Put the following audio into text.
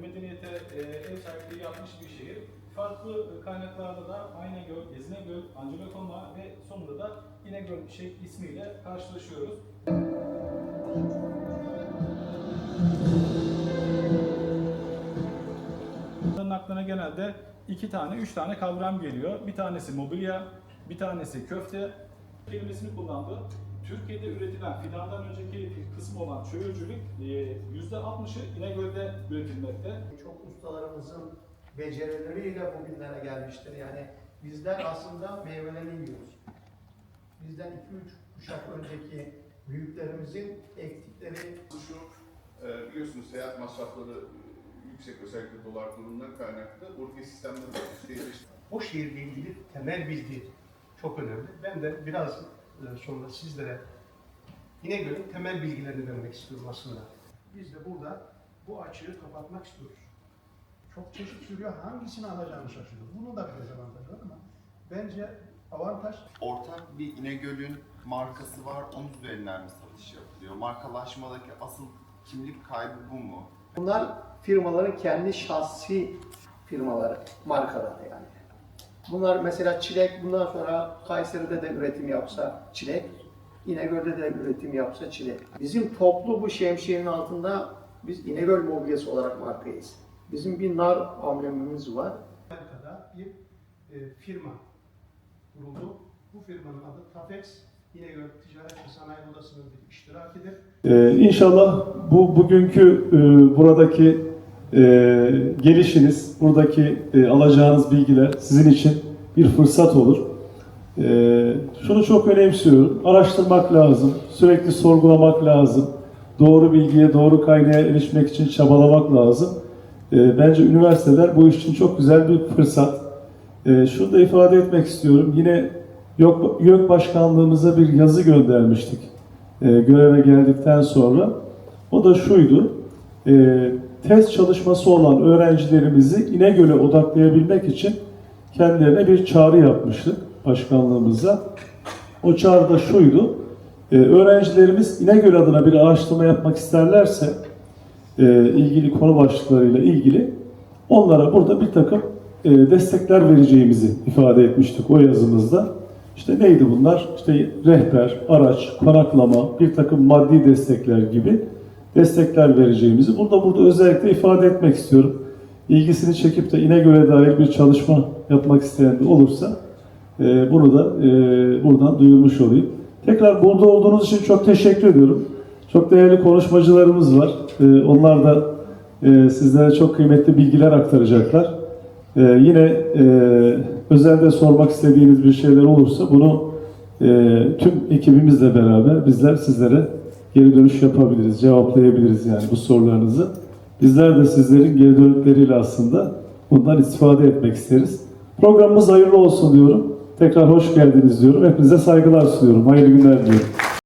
medeniyete e, ev sahipliği yapmış bir şehir. Farklı e, kaynaklarda da Aynagöl, Gezinegöl, Angelokoma ve sonunda da İnegöl şey ismiyle karşılaşıyoruz. Bunların aklına genelde iki tane, üç tane kavram geliyor. Bir tanesi mobilya, bir tanesi köfte kelimesini kullandı. Türkiye'de üretilen fidandan önceki kısmı olan çöğürcülük %60'ı İnegöl'de üretilmekte. Çok ustalarımızın becerileriyle bugünlere gelmiştir. Yani bizler aslında meyvelerini yiyoruz. Bizden 2-3 kuşak önceki büyüklerimizin ektikleri Şu e, biliyorsunuz seyahat masrafları e, yüksek özellikle dolar kurundan kaynaklı. Buradaki sistemde de o şehirle ilgili temel bilgi çok önemli. Ben de biraz e, sonra sizlere İnegöl'ün temel bilgilerini vermek istiyorum aslında. Biz de burada bu açığı kapatmak istiyoruz. Çok çeşit sürüyor. Hangisini alacağını şaşırıyoruz. Bunun da bir dezavantajı var ama bence avantaj ortak bir İnegöl'ün markası var, onun üzerinden mi satış yapılıyor? Markalaşmadaki asıl kimlik kaybı bu mu? Bunlar firmaların kendi şahsi firmaları, markaları yani. Bunlar mesela çilek bundan sonra Kayseri'de de üretim yapsa çilek, İnegöl'de de üretim yapsa çilek. Bizim toplu bu şemsiyenin altında biz İnegöl mobilyası olarak markayız. Bizim bir nar amblemimiz var. Amerika'da bir e, firma kuruldu. Bu firmanın adı Tafex İnegöl Ticaret ve Sanayi Odası'nın bir iştirakidir. Ee, inşallah bu bugünkü e, buradaki e, gelişiniz, buradaki e, alacağınız bilgiler sizin için bir fırsat olur. E, şunu çok önemsiyorum. Araştırmak lazım, sürekli sorgulamak lazım. Doğru bilgiye, doğru kaynağa erişmek için çabalamak lazım. E, bence üniversiteler bu iş için çok güzel bir fırsat. E, şunu da ifade etmek istiyorum. Yine YÖK, YÖK Başkanlığımıza bir yazı göndermiştik e, göreve geldikten sonra. O da şuydu. E, test çalışması olan öğrencilerimizi İnegöl'e odaklayabilmek için kendilerine bir çağrı yapmıştık başkanlığımıza. O çağrı da şuydu. E, öğrencilerimiz İnegöl adına bir araştırma yapmak isterlerse e, ilgili konu başlıklarıyla ilgili onlara burada bir takım e, destekler vereceğimizi ifade etmiştik o yazımızda. İşte neydi bunlar? İşte rehber, araç, konaklama, bir takım maddi destekler gibi destekler vereceğimizi burada burada özellikle ifade etmek istiyorum. İlgisini çekip de İnegöl'e dair bir çalışma yapmak isteyen de olursa e, bunu da e, buradan duyurmuş olayım. Tekrar burada olduğunuz için çok teşekkür ediyorum. Çok değerli konuşmacılarımız var. E, onlar da e, sizlere çok kıymetli bilgiler aktaracaklar. Ee, yine e, özelde sormak istediğiniz bir şeyler olursa bunu e, tüm ekibimizle beraber bizler sizlere geri dönüş yapabiliriz, cevaplayabiliriz yani bu sorularınızı. Bizler de sizlerin geri dönütleriyle aslında bundan istifade etmek isteriz. Programımız hayırlı olsun diyorum. Tekrar hoş geldiniz diyorum. Hepinize saygılar sunuyorum. Hayırlı günler diliyorum.